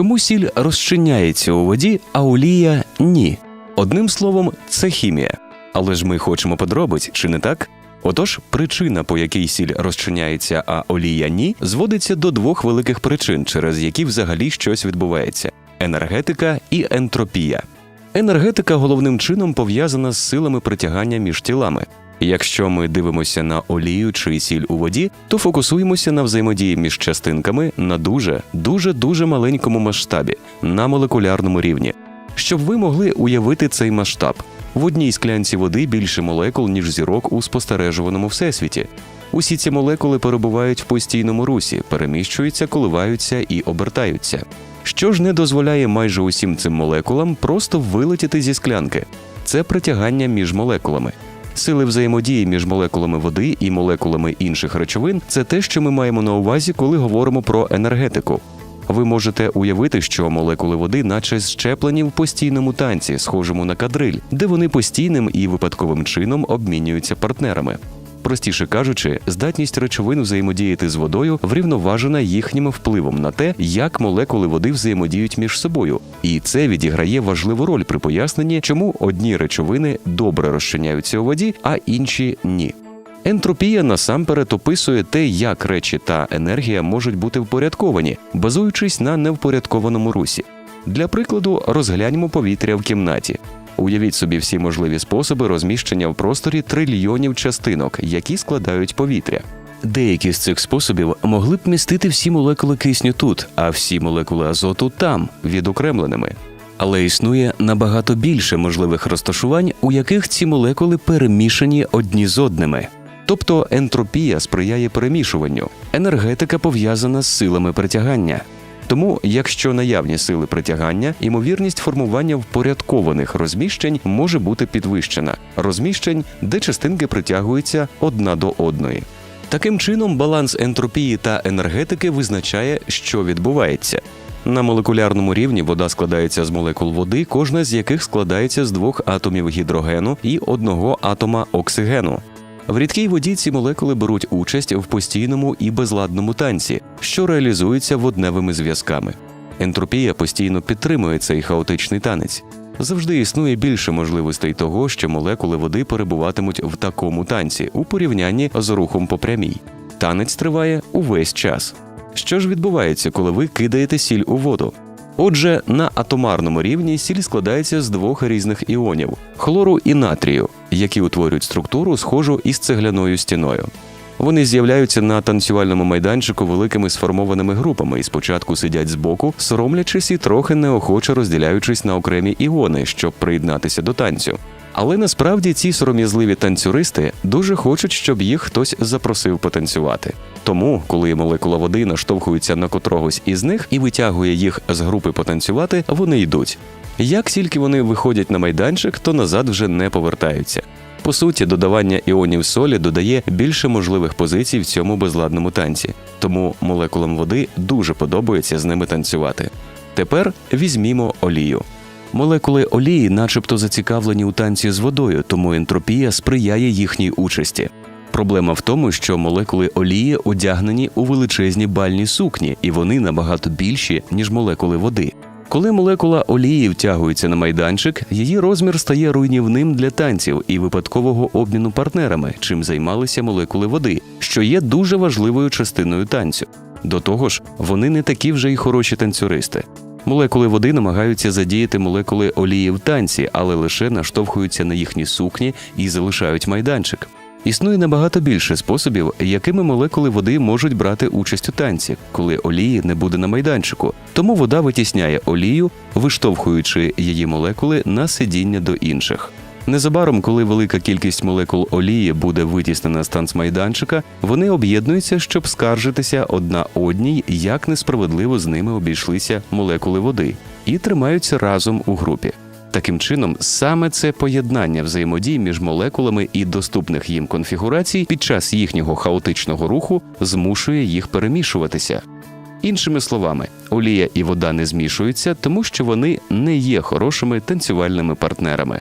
Чому сіль розчиняється у воді, а олія ні? Одним словом, це хімія. Але ж ми хочемо подробиць, чи не так? Отож, причина, по якій сіль розчиняється, а олія ні, зводиться до двох великих причин, через які взагалі щось відбувається: енергетика і ентропія. Енергетика головним чином пов'язана з силами притягання між тілами. Якщо ми дивимося на олію чи сіль у воді, то фокусуємося на взаємодії між частинками на дуже, дуже дуже маленькому масштабі, на молекулярному рівні. Щоб ви могли уявити цей масштаб, в одній склянці води більше молекул, ніж зірок у спостережуваному всесвіті. Усі ці молекули перебувають в постійному русі, переміщуються, коливаються і обертаються. Що ж не дозволяє майже усім цим молекулам просто вилетіти зі склянки? Це притягання між молекулами. Сили взаємодії між молекулами води і молекулами інших речовин це те, що ми маємо на увазі, коли говоримо про енергетику. Ви можете уявити, що молекули води, наче щеплені в постійному танці, схожому на кадриль, де вони постійним і випадковим чином обмінюються партнерами. Простіше кажучи, здатність речовин взаємодіяти з водою врівноважена їхнім впливом на те, як молекули води взаємодіють між собою, і це відіграє важливу роль при поясненні, чому одні речовини добре розчиняються у воді, а інші ні. Ентропія насамперед описує те, як речі та енергія можуть бути впорядковані, базуючись на невпорядкованому русі. Для прикладу, розгляньмо повітря в кімнаті. Уявіть собі всі можливі способи розміщення в просторі трильйонів частинок, які складають повітря. Деякі з цих способів могли б містити всі молекули кисню тут, а всі молекули азоту там, відокремленими. Але існує набагато більше можливих розташувань, у яких ці молекули перемішані одні з одними. Тобто ентропія сприяє перемішуванню, енергетика пов'язана з силами притягання. Тому, якщо наявні сили притягання, ймовірність формування впорядкованих розміщень може бути підвищена розміщень, де частинки притягуються одна до одної. Таким чином, баланс ентропії та енергетики визначає, що відбувається. На молекулярному рівні вода складається з молекул води, кожна з яких складається з двох атомів гідрогену і одного атома оксигену. В рідкій воді ці молекули беруть участь в постійному і безладному танці, що реалізується водневими зв'язками. Ентропія постійно підтримує цей хаотичний танець. Завжди існує більше можливостей того, що молекули води перебуватимуть в такому танці у порівнянні з рухом по прямій. Танець триває увесь час. Що ж відбувається, коли ви кидаєте сіль у воду? Отже, на атомарному рівні сіль складається з двох різних іонів хлору і натрію, які утворюють структуру, схожу із цегляною стіною. Вони з'являються на танцювальному майданчику великими сформованими групами і спочатку сидять збоку, соромлячись і трохи неохоче розділяючись на окремі іони, щоб приєднатися до танцю. Але насправді ці сором'язливі танцюристи дуже хочуть, щоб їх хтось запросив потанцювати. Тому, коли молекула води наштовхується на котрогось із них і витягує їх з групи потанцювати, вони йдуть. Як тільки вони виходять на майданчик, то назад вже не повертаються. По суті, додавання іонів солі додає більше можливих позицій в цьому безладному танці, тому молекулам води дуже подобається з ними танцювати. Тепер візьмімо олію. Молекули олії, начебто, зацікавлені у танці з водою, тому ентропія сприяє їхній участі. Проблема в тому, що молекули олії одягнені у величезні бальні сукні, і вони набагато більші, ніж молекули води. Коли молекула олії втягується на майданчик, її розмір стає руйнівним для танців і випадкового обміну партнерами, чим займалися молекули води, що є дуже важливою частиною танцю. До того ж, вони не такі вже й хороші танцюристи. Молекули води намагаються задіяти молекули олії в танці, але лише наштовхуються на їхні сукні і залишають майданчик. Існує набагато більше способів, якими молекули води можуть брати участь у танці, коли олії не буде на майданчику. Тому вода витісняє олію, виштовхуючи її молекули на сидіння до інших. Незабаром, коли велика кількість молекул олії буде витіснена з танцмайданчика, вони об'єднуються, щоб скаржитися одна одній, як несправедливо з ними обійшлися молекули води, і тримаються разом у групі. Таким чином, саме це поєднання взаємодій між молекулами і доступних їм конфігурацій під час їхнього хаотичного руху змушує їх перемішуватися. Іншими словами, олія і вода не змішуються, тому що вони не є хорошими танцювальними партнерами.